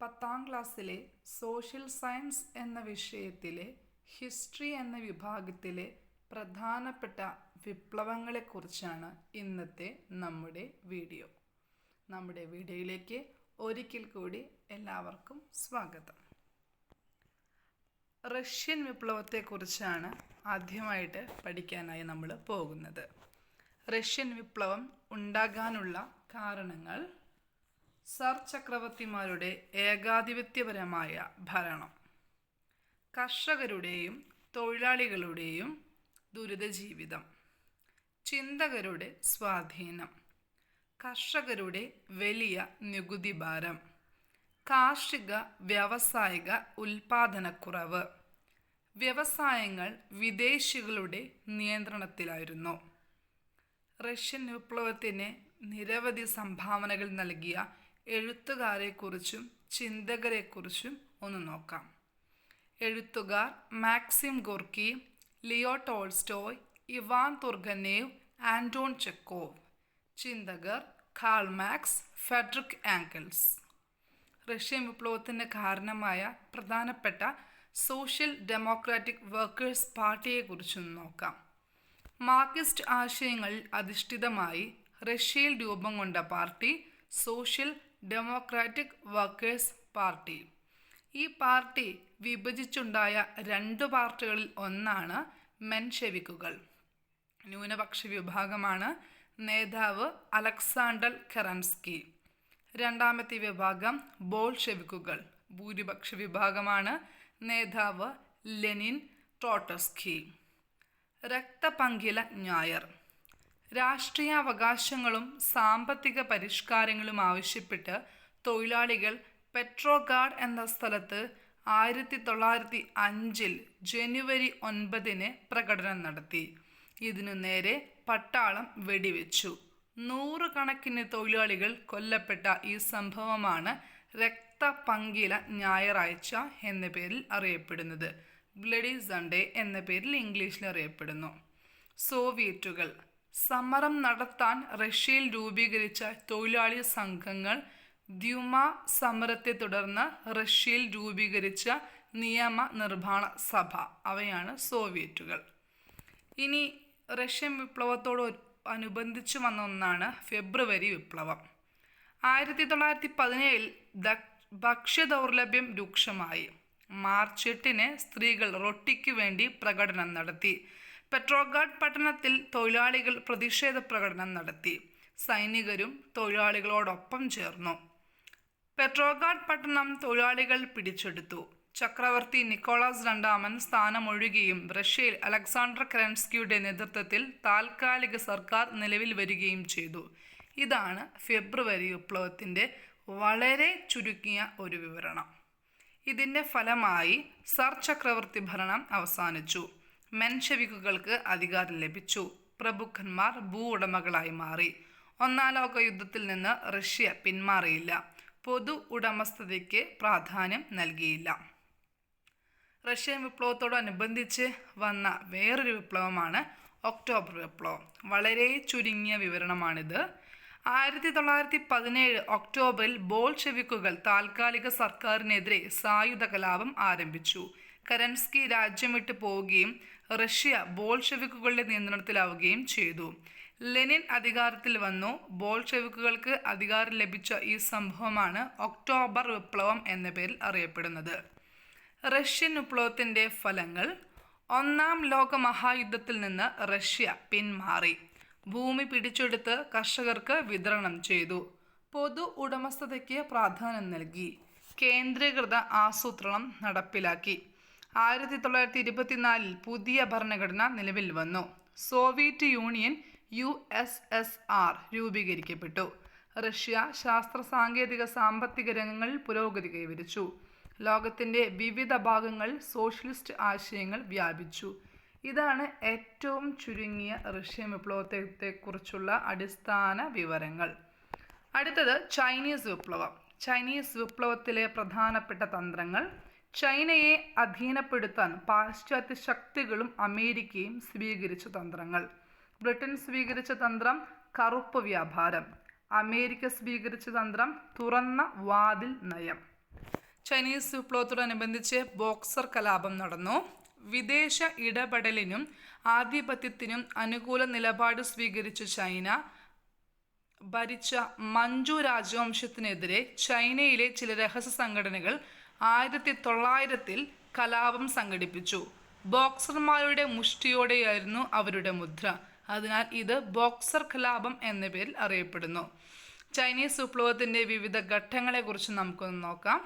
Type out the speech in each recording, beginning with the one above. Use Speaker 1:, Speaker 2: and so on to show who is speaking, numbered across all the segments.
Speaker 1: പത്താം ക്ലാസ്സിലെ social science എന്ന വിഷയത്തിലെ ഹിസ്റ്ററി എന്ന വിഭാഗത്തിലെ പ്രധാനപ്പെട്ട വിപ്ലവങ്ങളെക്കുറിച്ചാണ് ഇന്നത്തെ നമ്മുടെ വീഡിയോ നമ്മുടെ വീഡിയോയിലേക്ക് ഒരിക്കൽ കൂടി എല്ലാവർക്കും സ്വാഗതം. റഷ്യൻ വിപ്ലവത്തെക്കുറിച്ചാണ് ആദ്യമായിട്ട് പഠിക്കാനായി നമ്മൾ പോകുന്നത്. റഷ്യൻ വിപ്ലവം ഉണ്ടാകാനുള്ള കാരണങ്ങൾ സർ ചക്രവർത്തിമാരുടെ ഏകാധിപത്യപരമായ ഭരണം. കർഷകരുടെയും തൊഴിലാളികളുടെയും ദുരിതജീവിതം. ചിന്തകരുടെ സ്വാധീനം. കർഷകരുടെ വലിയ നികുതി ഭാരം കാർഷിക വ്യാവസായിക ഉൽപാദനക്കുറവ്. വ്യവസായങ്ങൾ വിദേശികളുടെ നിയന്ത്രണത്തിലായിരുന്നു. റഷ്യൻ വിപ്ലവത്തിന് നിരവധി സംഭാവനകൾ നൽകിയ എഴുത്തുകാരെക്കുറിച്ചും ചിന്തകരെക്കുറിച്ചും ഒന്ന് നോക്കാം. എഴുത്തുകാർ Maxim Gorky Leo Tolstoy Ivan Turgenev Anton Chekhov. ചിന്തകർ Karl Marx Friedrich Engels Russian വിപ്ലവത്തിന് കാരണമായ പ്രധാനപ്പെട്ട സോഷ്യൽ ഡെമോക്രാറ്റിക് വർക്കേഴ്സ് പാർട്ടിയെക്കുറിച്ചും നോക്കാം. മാർക്സിസ്റ്റ് ആശയങ്ങളിൽ അധിഷ്ഠിതമായി റഷ്യയിൽ രൂപം കൊണ്ട party social democratic workers party ഈ പാർട്ടി വിഭജിച്ചുണ്ടായ രണ്ട് പാർട്ടികളിൽ ഒന്നാണ് മെൻഷെവിക്കുകൾ. ന്യൂനപക്ഷ വിഭാഗമാണ് നേതാവ് അലക്സാണ്ടർ കെറൻസ്കി. രണ്ടാമത്തെ വിഭാഗം ബോൾഷെവിക്കുകൾ. ഭൂരിപക്ഷ വിഭാഗമാണ് നേതാവ് ലെനിൻ ടോട്ടസ്കി. രക്തപങ്കില ഞായർ. രാഷ്ട്രീയാവകാശങ്ങളും സാമ്പത്തിക പരിഷ്കാരങ്ങളും ആവശ്യപ്പെട്ട് തൊഴിലാളികൾ പെട്രോഗാർഡ് എന്ന സ്ഥലത്ത് ആയിരത്തി തൊള്ളായിരത്തി അഞ്ചിൽ ജനുവരി ഒൻപതിന് പ്രകടനം നടത്തി. ഇതിനു നേരെ പട്ടാളം വെടിവെച്ചു. നൂറുകണക്കിന് തൊഴിലാളികൾ കൊല്ലപ്പെട്ട ഈ സംഭവമാണ് രക്തപങ്കില ഞായറാഴ്ച എന്ന പേരിൽ അറിയപ്പെടുന്നത്. ബ്ലഡി സൺഡേ എന്ന പേരിൽ ഇംഗ്ലീഷിൽ അറിയപ്പെടുന്നു. സോവിയറ്റുകൾ സമരം നടത്താൻ റഷ്യയിൽ രൂപീകരിച്ച തൊഴിലാളി സംഘങ്ങൾ ദ്യുമ സമരത്തെ തുടർന്ന് റഷ്യയിൽ രൂപീകരിച്ച നിയമ നിർമ്മാണ സഭ. അവയാണ് സോവിയറ്റുകൾ. ഇനി റഷ്യൻ വിപ്ലവത്തോട് അനുബന്ധിച്ചു വന്ന ഒന്നാണ് ഫെബ്രുവരി വിപ്ലവം. ആയിരത്തി തൊള്ളായിരത്തി പതിനേഴിൽ ഭക്ഷ്യ ദൗർലഭ്യം രൂക്ഷമായി. മാർച്ച് എട്ടിന് സ്ത്രീകൾ റൊട്ടിക്ക് വേണ്ടി പ്രകടനം നടത്തി. പെട്രോഗാഡ് പട്ടണത്തിൽ തൊഴിലാളികൾ പ്രതിഷേധ പ്രകടനം നടത്തി. സൈനികരും തൊഴിലാളികളോടൊപ്പം ചേർന്നു. പെട്രോഗാഡ് പട്ടണം തൊഴിലാളികൾ പിടിച്ചെടുത്തു. ചക്രവർത്തി നിക്കോളാസ് രണ്ടാമൻ സ്ഥാനമൊഴിയുകയും റഷ്യയിൽ അലക്സാണ്ടർ ക്രൻസ്കിയുടെ നേതൃത്വത്തിൽ താൽക്കാലിക സർക്കാർ നിലവിൽ വരികയും ചെയ്തു. ഇതാണ് ഫെബ്രുവരി വിപ്ലവത്തിന്റെ വളരെ ചുരുക്കിയ ഒരു വിവരണം. ഇതിന്റെ ഫലമായി സർ ചക്രവർത്തി ഭരണം അവസാനിച്ചു. മെൻഷവിക്കുകൾക്ക് അധികാരം ലഭിച്ചു. പ്രഭുക്കന്മാർ ഭൂ ഉടമകളായി മാറി. ഒന്നാം ലോക യുദ്ധത്തിൽ നിന്ന് റഷ്യ പിന്മാറിയില്ല. പൊതു ഉടമസ്ഥതയ്ക്ക് പ്രാധാന്യം നൽകിയില്ല. റഷ്യൻ വിപ്ലവത്തോടനുബന്ധിച്ച് വന്ന വേറൊരു വിപ്ലവമാണ് ഒക്ടോബർ വിപ്ലവം. വളരെ ചുരുങ്ങിയ വിവരണമാണിത്. ആയിരത്തി തൊള്ളായിരത്തി പതിനേഴ് ഒക്ടോബറിൽ ബോൾഷെവിക്കുകൾ താൽക്കാലിക സർക്കാരിനെതിരെ സായുധ കലാപം ആരംഭിച്ചു. കരൻസ്കി രാജ്യം വിട്ടു പോവുകയും റഷ്യ ബോൾഷെവിക്കുകളുടെ നിയന്ത്രണത്തിലാവുകയും ചെയ്തു. ലെനിൻ അധികാരത്തിൽ വന്നു. ബോൾഷെവിക്കുകൾക്ക് അധികാരം ലഭിച്ച ഈ സംഭവമാണ് ഒക്ടോബർ വിപ്ലവം എന്ന പേരിൽ അറിയപ്പെടുന്നത്. റഷ്യൻ വിപ്ലവത്തിന്റെ ഫലങ്ങൾ. ഒന്നാം ലോക മഹായുദ്ധത്തിൽ നിന്ന് റഷ്യ പിന്മാറി. ഭൂമി പിടിച്ചെടുത്ത് കർഷകർക്ക് വിതരണം ചെയ്തു. പൊതു ഉടമസ്ഥതയ്ക്ക് പ്രാധാന്യം നൽകി. കേന്ദ്രീകൃത ആസൂത്രണം നടപ്പിലാക്കി. ആയിരത്തി തൊള്ളായിരത്തി ഇരുപത്തിനാലിൽ പുതിയ ഭരണഘടന നിലവിൽ വന്നു. Soviet Union U S S R രൂപീകരിക്കപ്പെട്ടു. Russia ശാസ്ത്ര സാങ്കേതിക സാമ്പത്തിക രംഗങ്ങളിൽ പുരോഗതി കൈവരിച്ചു. ലോകത്തിന്റെ വിവിധ ഭാഗങ്ങൾ സോഷ്യലിസ്റ്റ് ആശയങ്ങൾ വ്യാപിച്ചു. ഇതാണ് ഏറ്റവും ചുരുങ്ങിയ റഷ്യൻ വിപ്ലവത്തെക്കുറിച്ചുള്ള അടിസ്ഥാന വിവരങ്ങൾ. അടുത്തത് ചൈനീസ് വിപ്ലവം. ചൈനീസ് വിപ്ലവത്തിലെ പ്രധാനപ്പെട്ട തന്ത്രങ്ങൾ ചൈനയെ അധീനപ്പെടുത്താൻ പാശ്ചാത്യ ശക്തികളും അമേരിക്കയും സ്വീകരിച്ച തന്ത്രങ്ങൾ. ബ്രിട്ടൻ സ്വീകരിച്ച തന്ത്രം കറുപ്പ് വ്യാപാരം. അമേരിക്ക സ്വീകരിച്ച തന്ത്രം തുറന്ന വാതിൽ നയം. ചൈനീസ് വിപ്ലവത്തോടനുബന്ധിച്ച് ബോക്സർ കലാപം നടന്നു. വിദേശ ഇടപെടലിനും ആധിപത്യത്തിനും അനുകൂല നിലപാട് സ്വീകരിച്ച ചൈന ഭരിച്ച മഞ്ജു രാജവംശത്തിനെതിരെ ചൈനയിലെ ചില രഹസ്യ സംഘടനകൾ ആയിരത്തി തൊള്ളായിരത്തിൽ കലാപം സംഘടിപ്പിച്ചു. ബോക്സർമാരുടെ മുഷ്ടിയോടെയായിരുന്നു അവരുടെ മുദ്ര. അതിനാൽ ഇത് ബോക്സർ കലാപം എന്ന പേരിൽ അറിയപ്പെടുന്നു. ചൈനീസ് വിപ്ലവത്തിന്റെ വിവിധ ഘട്ടങ്ങളെക്കുറിച്ച് നമുക്കൊന്ന് നോക്കാം.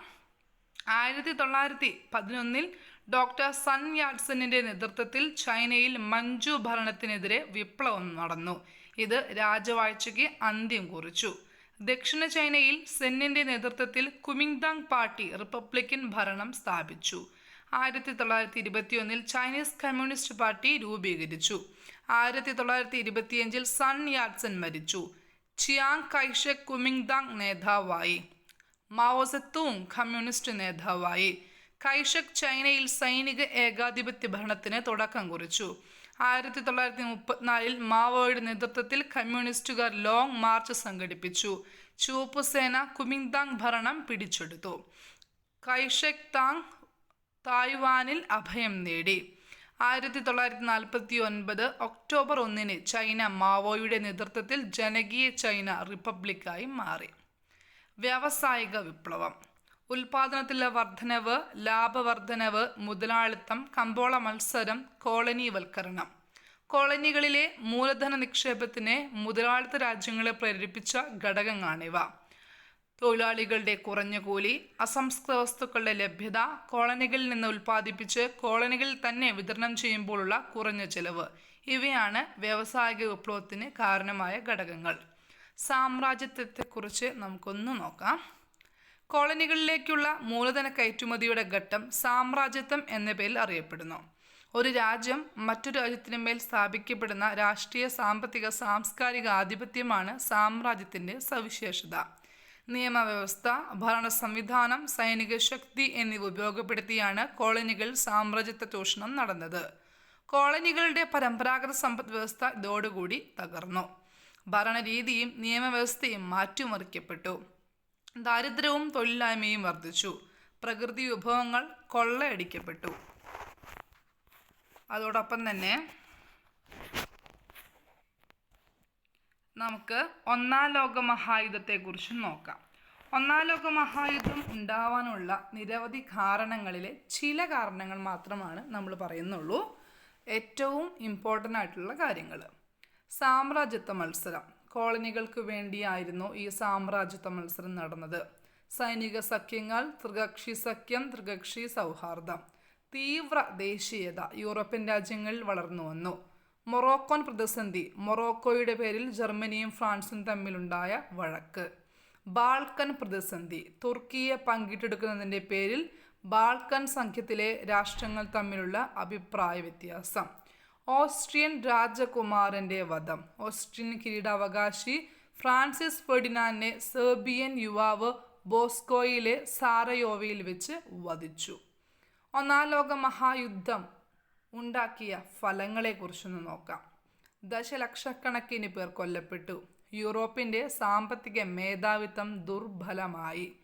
Speaker 1: ആയിരത്തി തൊള്ളായിരത്തി പതിനൊന്നിൽ ഡോക്ടർ സൺ യാഡ്സണിന്റെ നേതൃത്വത്തിൽ ചൈനയിൽ മഞ്ജു ഭരണത്തിനെതിരെ വിപ്ലവം നടന്നു. ഇത് രാജവാഴ്ചയ്ക്ക് അന്ത്യം കുറിച്ചു. ദക്ഷിണ ചൈനയിൽ സെന്നിന്റെ നേതൃത്വത്തിൽ കുമിങ്താങ് പാർട്ടി റിപ്പബ്ലിക്കൻ ഭരണം സ്ഥാപിച്ചു. ആയിരത്തി തൊള്ളായിരത്തി ഇരുപത്തിയൊന്നിൽ ചൈനീസ് കമ്മ്യൂണിസ്റ്റ് പാർട്ടി രൂപീകരിച്ചു. ആയിരത്തി തൊള്ളായിരത്തി ഇരുപത്തിയഞ്ചിൽ സൺ യാത്സൻ മരിച്ചു. ചിയാങ് കൈഷക് കുമിങ്താങ് നേതാവായി. മാവോസത്തൂങ് കമ്മ്യൂണിസ്റ്റ് നേതാവായി. കൈഷക് ചൈനയിൽ സൈനിക ഏകാധിപത്യ ഭരണത്തിന് തുടക്കം കുറിച്ചു. ആയിരത്തി തൊള്ളായിരത്തി മുപ്പത്തിനാലിൽ മാവോയുടെ നേതൃത്വത്തിൽ കമ്മ്യൂണിസ്റ്റുകാർ ലോങ് മാർച്ച് സംഘടിപ്പിച്ചു. ചുവപ്പ് സേന കുമിങ്താങ് ഭരണം പിടിച്ചെടുത്തു. കൈഷക് താങ് തായ്വാനിൽ അഭയം നേടി. ആയിരത്തി തൊള്ളായിരത്തി നാൽപ്പത്തി ഒൻപത് ഒക്ടോബർ ഒന്നിന് ചൈന മാവോയുടെ നേതൃത്വത്തിൽ ജനകീയ ചൈന റിപ്പബ്ലിക്കായി മാറി. വ്യാവസായിക വിപ്ലവം. ഉൽപാദനത്തിലെ വർധനവ് ലാഭവർധനവ് മുതലാളിത്തം കമ്പോള മത്സരം കോളനിവൽക്കരണം. കോളനികളിലെ മൂലധന നിക്ഷേപത്തിനെ മുതലാളിത്ത രാജ്യങ്ങളെ പ്രേരിപ്പിച്ച ഘടകങ്ങളാണിവ. തൊഴിലാളികളുടെ കുറഞ്ഞ കൂലി അസംസ്കൃത വസ്തുക്കളുടെ ലഭ്യത കോളനികളിൽ നിന്ന് ഉൽപ്പാദിപ്പിച്ച് കോളനികളിൽ തന്നെ വിതരണം ചെയ്യുമ്പോഴുള്ള കുറഞ്ഞ ചെലവ്. ഇവയാണ് വ്യാവസായിക വിപ്ലവത്തിന് കാരണമായ ഘടകങ്ങൾ. സാമ്രാജ്യത്വത്തെക്കുറിച്ച് നമുക്കൊന്ന് നോക്കാം. കോളനികളിലേക്കുള്ള മൂലധന കയറ്റുമതിയുടെ ഘട്ടം സാമ്രാജ്യത്വം എന്ന പേരിൽ അറിയപ്പെടുന്നു. ഒരു രാജ്യം മറ്റൊരു രാജ്യത്തിന് മേൽ സ്ഥാപിക്കപ്പെടുന്ന രാഷ്ട്രീയ സാമ്പത്തിക സാംസ്കാരിക ആധിപത്യമാണ് സാമ്രാജ്യത്തിന്റെ സവിശേഷത. നിയമവ്യവസ്ഥ ഭരണ സംവിധാനം സൈനിക ശക്തി എന്നിവ ഉപയോഗപ്പെടുത്തിയാണ് കോളനികൾ സാമ്രാജ്യത്വ ചൂഷണം നടന്നത്. കോളനികളുടെ പരമ്പരാഗത സമ്പദ് വ്യവസ്ഥ ഇതോടുകൂടി തകർന്നു. ഭരണരീതിയും നിയമവ്യവസ്ഥയും മാറ്റിമറിക്കപ്പെട്ടു. ദാരിദ്ര്യവും തൊഴിലില്ലായ്മയും വർദ്ധിച്ചു. പ്രകൃതി വിഭവങ്ങൾ കൊള്ളയടിക്കപ്പെട്ടു. അതോടൊപ്പം തന്നെ നമുക്ക് ഒന്നാം ലോക മഹായുദ്ധത്തെക്കുറിച്ച് നോക്കാം. ഒന്നാം ലോക മഹായുദ്ധം ഉണ്ടാവാനുള്ള നിരവധി കാരണങ്ങളിലെ ചില കാരണങ്ങൾ മാത്രമാണ് നമ്മൾ പറയുന്നുള്ളൂ. ഏറ്റവും ഇമ്പോർട്ടന്റ് ആയിട്ടുള്ള കാര്യങ്ങൾ സാമ്രാജ്യത്വ മത്സരം. കോളനികൾക്ക് വേണ്ടിയായിരുന്നു ഈ സാമ്രാജ്യത്വ മത്സരം നടന്നത്. സൈനിക സഖ്യങ്ങൾ ത്രികക്ഷി സഖ്യം ത്രികക്ഷി സൗഹാർദ്ദം. തീവ്ര ദേശീയത യൂറോപ്യൻ രാജ്യങ്ങളിൽ വളർന്നു വന്നു. മൊറോക്കോൻ പ്രതിസന്ധി മൊറോക്കോയുടെ പേരിൽ ജർമ്മനിയും ഫ്രാൻസും തമ്മിലുണ്ടായ വഴക്ക്. ബാൾക്കൻ പ്രതിസന്ധി തുർക്കിയെ പങ്കിട്ടെടുക്കുന്നതിന്റെ പേരിൽ ബാൾക്കൻ സംഖ്യത്തിലെ രാഷ്ട്രങ്ങൾ തമ്മിലുള്ള അഭിപ്രായ വ്യത്യാസം. ഓസ്ട്രിയൻ രാജകുമാരന്റെ വധം. ഓസ്ട്രിയൻ കിരീടാവകാശി ഫ്രാൻസിസ് ഫെർഡിനാൻഡിനെ സെർബിയൻ യുവാവ് ബോസ്കോയിലെ സാറയോവയിൽ വെച്ച് വധിച്ചു. ഒന്നാം ലോക മഹായുദ്ധം ഉണ്ടാക്കിയ ഫലങ്ങളെക്കുറിച്ചൊന്ന് നോക്കാം. ദശലക്ഷക്കണക്കിന് പേർ കൊല്ലപ്പെട്ടു. യൂറോപ്പിന്റെ സാമ്പത്തിക മേധാവിത്വം ദുർബലമായി.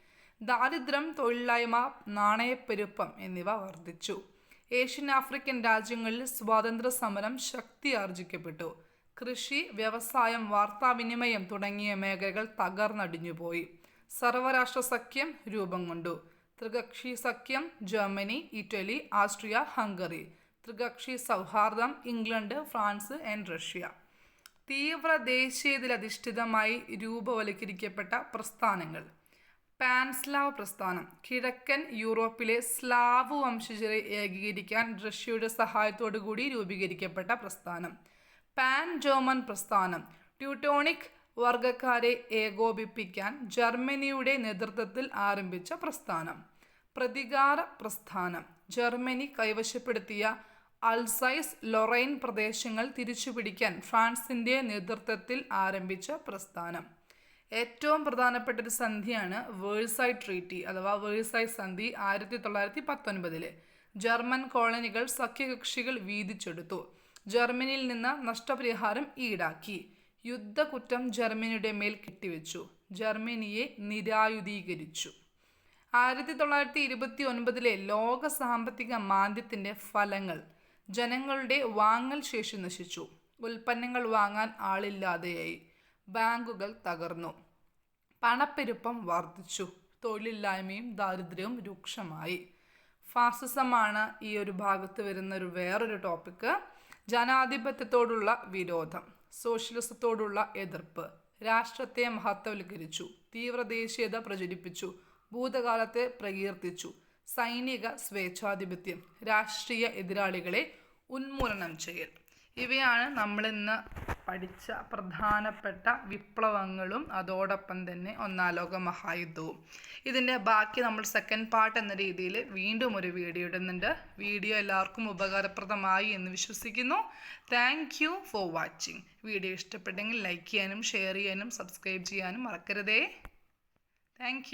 Speaker 1: ദാരിദ്ര്യം തൊഴിലില്ലായ്മ നാണയപ്പെരുപ്പം എന്നിവ വർദ്ധിച്ചു. ഏഷ്യൻ ആഫ്രിക്കൻ രാജ്യങ്ങളിൽ സ്വാതന്ത്ര്യ സമരം ശക്തി ആർജിക്കപ്പെട്ടു കൃഷി വ്യവസായം വാർത്താവിനിമയം തുടങ്ങിയ മേഖലകൾ തകർന്നടിഞ്ഞുപോയി. സർവരാഷ്ട്ര സഖ്യം രൂപം കൊണ്ടു. ത്രികക്ഷി സഖ്യം ജർമ്മനി ഇറ്റലി ആസ്ട്രിയ ഹംഗറി. ത്രികക്ഷി സൗഹാർദ്ദം ഇംഗ്ലണ്ട് ഫ്രാൻസ് ആൻഡ് റഷ്യ. തീവ്ര ദേശീയതിലധിഷ്ഠിതമായി രൂപവൽക്കരിക്കപ്പെട്ട പ്രസ്ഥാനങ്ങൾ. പാൻസ്ലാവ് പ്രസ്ഥാനം. കിഴക്കൻ യൂറോപ്പിലെ സ്ലാവ് വംശജരെ ഏകീകരിക്കാൻ റഷ്യയുടെ സഹായത്തോടുകൂടി രൂപീകരിക്കപ്പെട്ട പ്രസ്ഥാനം. പാൻ ജർമ്മൻ പ്രസ്ഥാനം. ട്യൂട്ടോണിക് വർഗക്കാരെ ഏകോപിപ്പിക്കാൻ ജർമ്മനിയുടെ നേതൃത്വത്തിൽ ആരംഭിച്ച പ്രസ്ഥാനം. പ്രതികാര പ്രസ്ഥാനം. ജർമ്മനി കൈവശപ്പെടുത്തിയ അൽസൈസ് ലൊറൈൻ പ്രദേശങ്ങൾ തിരിച്ചുപിടിക്കാൻ ഫ്രാൻസിന്റെ നേതൃത്വത്തിൽ ആരംഭിച്ച പ്രസ്ഥാനം. ഏറ്റവും പ്രധാനപ്പെട്ട ഒരു സന്ധിയാണ് വേഴ്സായ് ട്രീറ്റി അഥവാ വേഴ്സായ് സന്ധി ആയിരത്തി തൊള്ളായിരത്തി പത്തൊൻപതിൽ ജർമ്മൻ കോളനികൾ സഖ്യകക്ഷികൾ വീതിച്ചെടുത്തു. ജർമ്മനിയിൽ നിന്ന് നഷ്ടപരിഹാരം ഈടാക്കി. യുദ്ധക്കുറ്റം ജർമ്മനിയുടെ മേൽ കെട്ടിവെച്ചു. ജർമ്മനിയെ നിരായുധീകരിച്ചു. ആയിരത്തി തൊള്ളായിരത്തി ഇരുപത്തി ഒൻപതിലെ ലോക സാമ്പത്തിക മാന്ദ്യത്തിന്റെ ഫലങ്ങൾ. ജനങ്ങളുടെ വാങ്ങൽ ശേഷി നശിച്ചു. ഉൽപ്പന്നങ്ങൾ വാങ്ങാൻ ആളില്ലാതെയായി. ബാങ്കുകൾ തകർന്നു. പണപ്പെരുപ്പം വർദ്ധിച്ചു. തൊഴിലില്ലായ്മയും ദാരിദ്ര്യവും രൂക്ഷമായി. ഫാസിസമാണ് ഈ ഒരു ഭാഗത്ത് വരുന്ന ഒരു വേറൊരു ടോപ്പിക്ക് ജനാധിപത്യത്തോടുള്ള വിരോധം സോഷ്യലിസത്തോടുള്ള എതിർപ്പ്. രാഷ്ട്രത്തെ മഹത്വവൽക്കരിച്ചു തീവ്രദേശീയത പ്രചരിപ്പിച്ചു ഭൂതകാലത്തെ പ്രകീർത്തിച്ചു. സൈനിക സ്വേച്ഛാധിപത്യം രാഷ്ട്രീയ എതിരാളികളെ ഉന്മൂലനം ചെയ്യൽ. ഇവയാണ് നമ്മളിന്ന് പഠിച്ച പ്രധാനപ്പെട്ട വിപ്ലവങ്ങളും അതോടൊപ്പം തന്നെ ഒന്നാം ലോക മഹായുദ്ധവും. ഇതിന്റെ ബാക്കി നമ്മൾ സെക്കൻഡ് പാർട്ട് എന്ന രീതിയിൽ വീണ്ടും ഒരു വീഡിയോ ഇടുന്നുണ്ട്. വീഡിയോ എല്ലാവർക്കും ഉപകാരപ്രദമായി എന്ന് വിശ്വസിക്കുന്നു. Thank you for watching video ഇഷ്ടപ്പെട്ടെങ്കിൽ ലൈക്ക് ചെയ്യാനും ഷെയർ ചെയ്യാനും സബ്സ്ക്രൈബ് ചെയ്യാനും മറക്കരുതേ. താങ്ക്